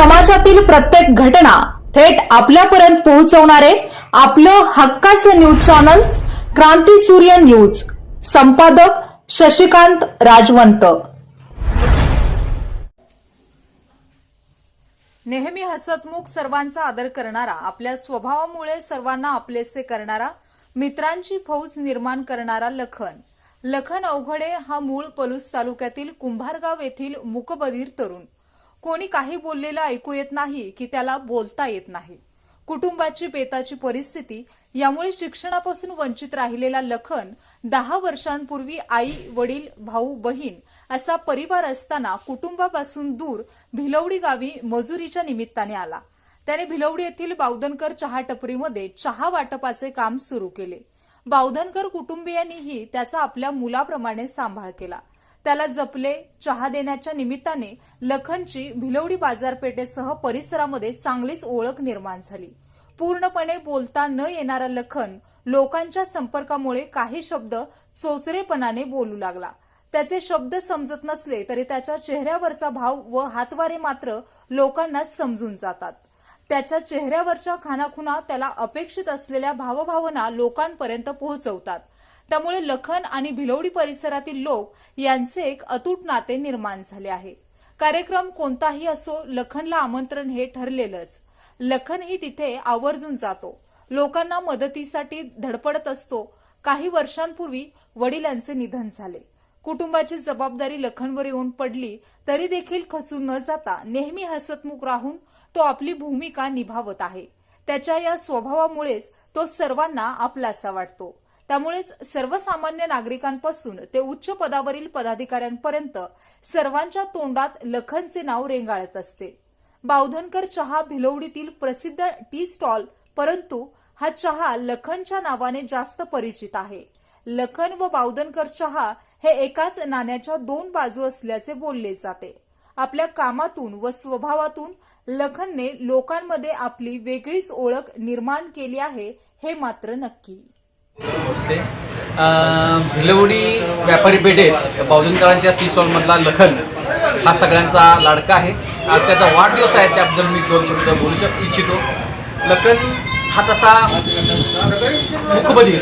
समाजातील प्रत्येक घटना थेट आपल्यापर्यंत पोहोचवणारे आपलं हक्काचं न्यूज चॅनल क्रांती सूर्य न्यूज. संपादक शशिकांत राजवंत. नेहमी हसतमुख सर्वांचा आदर करणारा आपल्या स्वभावामुळे सर्वांना आपलेसे करणारा मित्रांची फौज निर्माण करणारा लखन. लखन अवघडे हा मूळ पलूस तालुक्यातील कुंभारगाव येथील मुकबधीर तरुण. कोणी काही बोललेलं ऐकू येत नाही की त्याला बोलता येत नाही. कुटुंबाची बेताची परिस्थिती यामुळे शिक्षणापासून वंचित राहिलेला लखन दहा वर्षांपूर्वी आई वडील भाऊ बहीण असा परिवार असताना कुटुंबापासून दूर भिलवडी गावी मजुरीच्या निमित्ताने आला. त्याने भिलवडी येथील बावधनकर चहा टपरीमध्ये चहा वाटपाचे काम सुरू केले. बावधनकर कुटुंबियांनीही त्याचा आपल्या मुलाप्रमाणे सांभाळ केला. त्याला जपले चहा देण्याच्या निमित्ताने लखनची भिलवडी बाजारपेठेसह परिसरामध्ये चांगलीच ओळख निर्माण झाली. पूर्णपणे बोलता न येणारा लखन लोकांच्या संपर्कामुळे काही शब्द चोचरेपणाने बोलू लागला. त्याचे शब्द समजत नसले तरी त्याच्या चेहऱ्यावरचा भाव व हातवारे मात्र लोकांना समजून जातात. त्याच्या चेहऱ्यावरच्या खानाखुना त्याला अपेक्षित असलेल्या भावभावना लोकांपर्यंत पोहोचवतात. त्यामुळे लखन आणि भिलवडी परिसरातील लोक यांचे एक अतूट नाते निर्माण झाले आहे. कार्यक्रम कोणताही असो लखनला आमंत्रण हे ठरलेलंच. लखनही तिथे आवर्जून जातो. लोकांना मदतीसाठी धडपडत असतो. काही वर्षांपूर्वी वडिलांचे निधन झाले. कुटुंबाची जबाबदारी लखनवर येऊन पडली तरी देखील खचून न जाता नेहमी हसतमुख राहून तो आपली भूमिका निभावत आहे. त्याच्या या स्वभावामुळेच तो सर्वांना आपलासा वाटतो. त्यामुळेच सर्वसामान्य नागरिकांपासून ते उच्च पदावरील पदाधिकाऱ्यांपर्यंत सर्वांच्या तोंडात लखनचे नाव रेंगाळत असते. बावधनकर चहा भिलवडीतील प्रसिद्ध टी स्टॉल परंतु हा चहा लखनच्या नावाने जास्त परिचित आहे. लखन व बावधनकर चहा हे एकाच नाण्याच्या दोन बाजू असल्याचे बोलले जाते. आपल्या कामातून व स्वभावातून लखनने लोकांमध्ये आपली वेगळीच ओळख निर्माण केली आहे हे मात्र नक्की. नमस्ते भिलवडी व्यापारी पेठेत बावजनकरांच्या टी स्टॉलमधला लखन हा सगळ्यांचा लाडका आहे. आज त्याचा वाढदिवस आहे त्याबद्दल मी दोन शब्द बोलू शक इच्छितो. लखन हा तसा मुखबधीर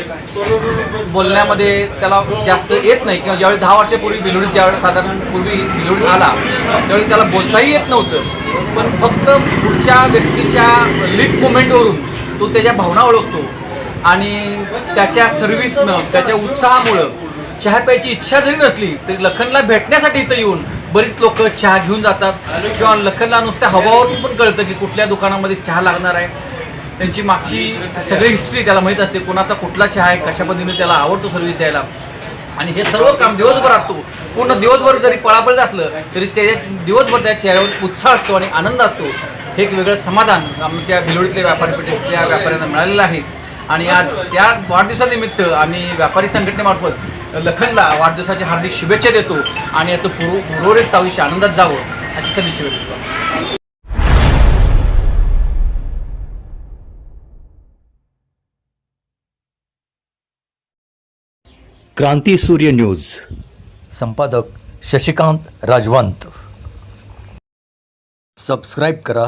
बोलण्यामध्ये त्याला जास्त येत नाही. किंवा ज्यावेळी दहा वर्षापूर्वी भिलवडीत ज्यावेळी साधारण पूर्वी भिलवडीत आला त्यावेळी त्याला बोलताही येत नव्हतं. पण फक्त पुढच्या व्यक्तीच्या लिप मुवमेंटवरून तो त्याच्या भावना ओळखतो. आणि त्याच्या सर्व्हिसनं त्याच्या उत्साहामुळं चहा प्यायची इच्छा जरी नसली तरी लखनला भेटण्यासाठी इथं येऊन बरीच लोक चहा घेऊन जातात. किंवा लखनला नुसत्या हवावरून पण कळतं की कुठल्या दुकानामध्ये चहा लागणार आहे. त्यांची मागची सगळी हिस्ट्री त्याला माहीत असते कोणाचा कुठला चहा आहे कशा पद्धतीने त्याला आवडतो सर्व्हिस द्यायला. आणि हे सर्व काम दिवसभर असतो. पूर्ण दिवसभर जरी पळापळ असलं तरी त्याच्या दिवसभर त्या चेहऱ्यावर उत्साह असतो आणि आनंद असतो. हे एक वेगळं समाधान आमच्या भिलोडीतल्या व्यापारपेठेतल्या व्यापाऱ्यांना मिळालेलं आहे. आणि आज त्या वाढदिवसानिमित्त आम्ही व्यापारी संघटनेमार्फत लखनला वाढदिवसाच्या हार्दिक शुभेच्छा देतो आणि याचं पूर्व उर्वरित आयुष्य आनंदात जावं अशी सदिच्छा व्यक्त करतो. क्रांती सूर्य न्यूज. संपादक शशिकांत राजवंत. सबस्क्राईब करा.